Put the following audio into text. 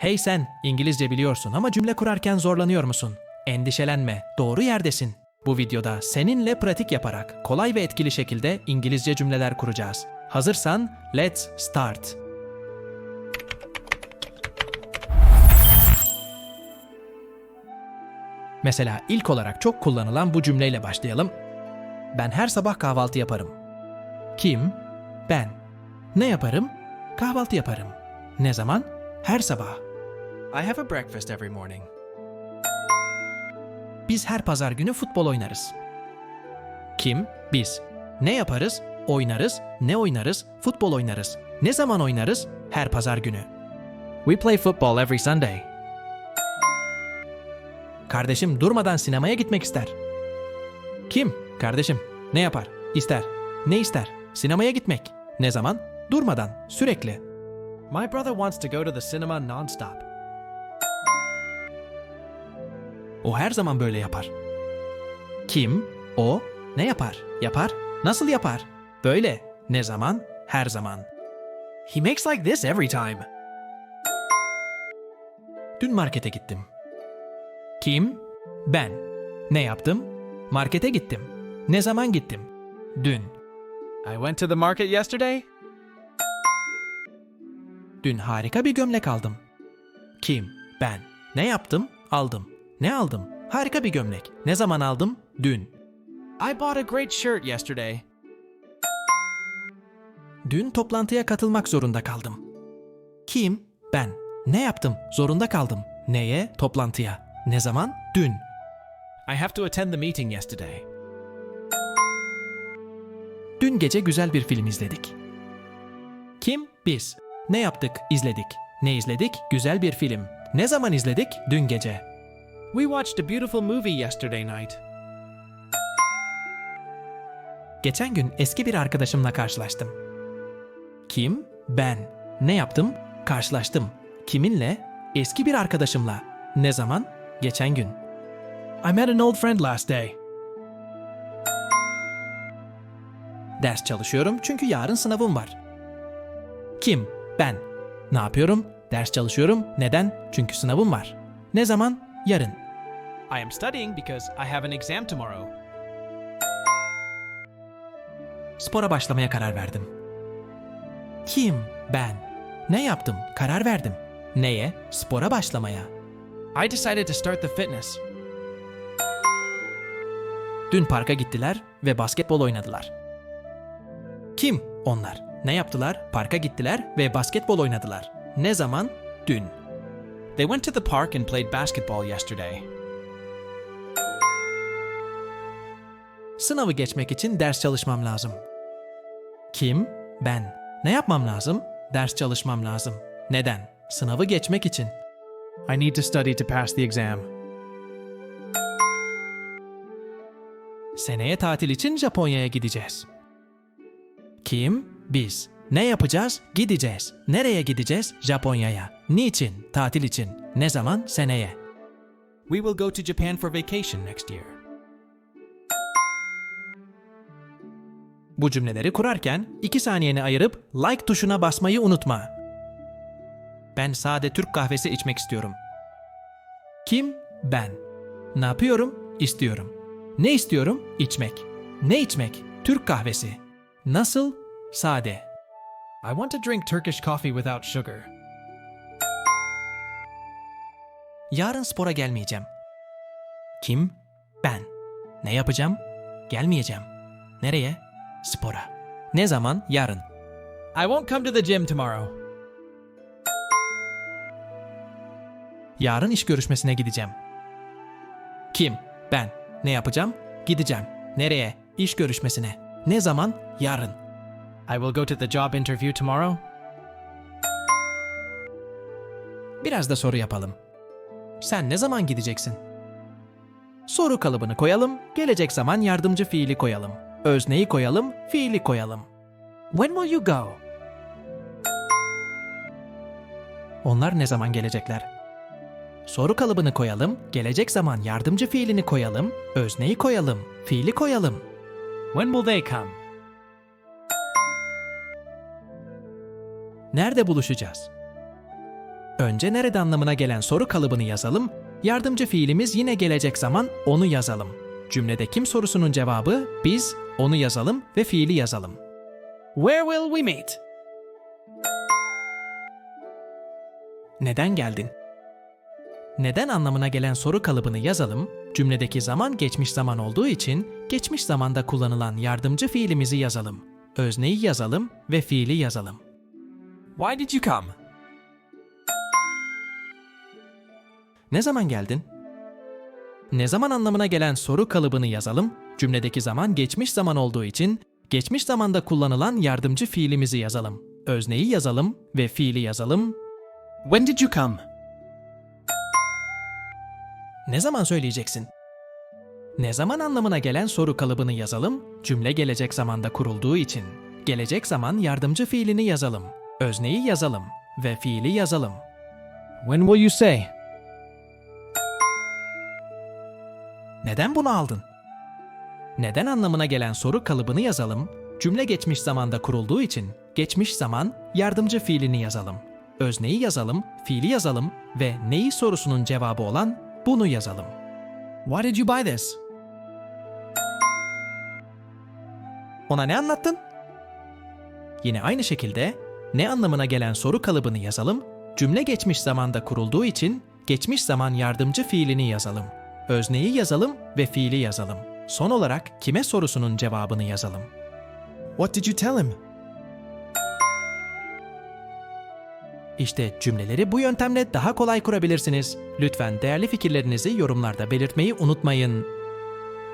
Hey sen, İngilizce biliyorsun ama cümle kurarken zorlanıyor musun? Endişelenme, doğru yerdesin. Bu videoda seninle pratik yaparak kolay ve etkili şekilde İngilizce cümleler kuracağız. Hazırsan, let's start. Mesela ilk olarak çok kullanılan bu cümleyle başlayalım. Ben her sabah kahvaltı yaparım. Kim? Ben. Ne yaparım? Kahvaltı yaparım. Ne zaman? Her sabah. I have a breakfast every morning. Biz her pazar günü futbol oynarız. Kim? Biz. Ne yaparız? Oynarız. Ne oynarız? Futbol oynarız. Ne zaman oynarız? Her pazar günü. We play football every Sunday. Kardeşim durmadan sinemaya gitmek ister. Kim? Kardeşim. Ne yapar? İster. Ne ister? Sinemaya gitmek. Ne zaman? Durmadan, sürekli. My brother wants to go to the cinema non-stop. O her zaman böyle yapar. Kim? O? Ne yapar? Yapar? Nasıl yapar? Böyle. Ne zaman? Her zaman. He makes like this every time. Dün markete gittim. Kim? Ben. Ne yaptım? Markete gittim. Ne zaman gittim? Dün. I went to the market yesterday. Dün harika bir gömlek aldım. Kim? Ben. Ne yaptım? Aldım. Ne aldım? Harika bir gömlek. Ne zaman aldım? Dün. I bought a great shirt yesterday. Dün toplantıya katılmak zorunda kaldım. Kim? Ben. Ne yaptım? Zorunda kaldım. Neye? Toplantıya. Ne zaman? Dün. I have to attend the meeting yesterday. Dün gece güzel bir film izledik. Kim? Biz. Ne yaptık? İzledik. Ne izledik? Güzel bir film. Ne zaman izledik? Dün gece. We watched a beautiful movie yesterday night. Geçen gün eski bir arkadaşımla karşılaştım. Kim? Ben. Ne yaptım? Karşılaştım. Kiminle? Eski bir arkadaşımla. Ne zaman? Geçen gün. I met an old friend last day. Ders çalışıyorum çünkü yarın sınavım var. Kim? Ben. Ne yapıyorum? Ders çalışıyorum. Neden? Çünkü sınavım var. Ne zaman? Yarın. I am studying because I have an exam tomorrow. Spora başlamaya karar verdim. Kim? Ben. Ne yaptım? Karar verdim. Neye? Spora başlamaya. I decided to start the fitness. Dün parka gittiler ve basketbol oynadılar. Kim? Onlar. Ne yaptılar? Parka gittiler ve basketbol oynadılar. Ne zaman? Dün. They went to the park and played basketball yesterday. Sınavı geçmek için ders çalışmam lazım. Kim? Ben. Ne yapmam lazım? Ders çalışmam lazım. Neden? Sınavı geçmek için. I need to study to pass the exam. Seneye tatil için Japonya'ya gideceğiz. Kim? Biz. Ne yapacağız? Gideceğiz. Nereye gideceğiz? Japonya'ya. Niçin? Tatil için. Ne zaman? Seneye. We will go to Japan for vacation next year. Bu cümleleri kurarken 2 saniyeni ayırıp like tuşuna basmayı unutma. Ben sade Türk kahvesi içmek istiyorum. Kim? Ben. Ne yapıyorum? İstiyorum. Ne istiyorum? İçmek. Ne içmek? Türk kahvesi. Nasıl? Sade. I want to drink Turkish coffee without sugar. Yarın spora gelmeyeceğim. Kim? Ben. Ne yapacağım? Gelmeyeceğim. Nereye? Spora. Ne zaman? Yarın. I won't come to the gym tomorrow. Yarın iş görüşmesine gideceğim. Kim? Ben. Ne yapacağım? Gideceğim. Nereye? İş görüşmesine. Ne zaman? Yarın. I will go to the job interview tomorrow. Biraz da soru yapalım. Sen ne zaman gideceksin? Soru kalıbını koyalım, gelecek zaman yardımcı fiili koyalım. Özneyi koyalım, fiili koyalım. When will you go? Onlar ne zaman gelecekler? Soru kalıbını koyalım, gelecek zaman yardımcı fiilini koyalım, özneyi koyalım, fiili koyalım. When will they come? Nerede buluşacağız? Önce nerede anlamına gelen soru kalıbını yazalım. Yardımcı fiilimiz yine gelecek zaman onu yazalım. Cümlede kim sorusunun cevabı biz, onu yazalım ve fiili yazalım. Where will we meet? Neden geldin? Neden anlamına gelen soru kalıbını yazalım. Cümledeki zaman geçmiş zaman olduğu için geçmiş zamanda kullanılan yardımcı fiilimizi yazalım. Özneyi yazalım ve fiili yazalım. Why did you come? Ne zaman geldin? Ne zaman anlamına gelen soru kalıbını yazalım. Cümledeki zaman geçmiş zaman olduğu için geçmiş zamanda kullanılan yardımcı fiilimizi yazalım. Özneyi yazalım ve fiili yazalım. When did you come? Ne zaman söyleyeceksin? Ne zaman anlamına gelen soru kalıbını yazalım. Cümle gelecek zamanda kurulduğu için gelecek zaman yardımcı fiilini yazalım. Özneyi yazalım ve fiili yazalım. When will you say? Neden bunu aldın? Neden anlamına gelen soru kalıbını yazalım. Cümle geçmiş zamanda kurulduğu için geçmiş zaman yardımcı fiilini yazalım. Özneyi yazalım, fiili yazalım ve neyi sorusunun cevabı olan bunu yazalım. Why did you buy this? Ona ne anlattın? Yine aynı şekilde ne anlamına gelen soru kalıbını yazalım. Cümle geçmiş zamanda kurulduğu için geçmiş zaman yardımcı fiilini yazalım. Özneyi yazalım ve fiili yazalım. Son olarak kime sorusunun cevabını yazalım. What did you tell him? İşte cümleleri bu yöntemle daha kolay kurabilirsiniz. Lütfen değerli fikirlerinizi yorumlarda belirtmeyi unutmayın.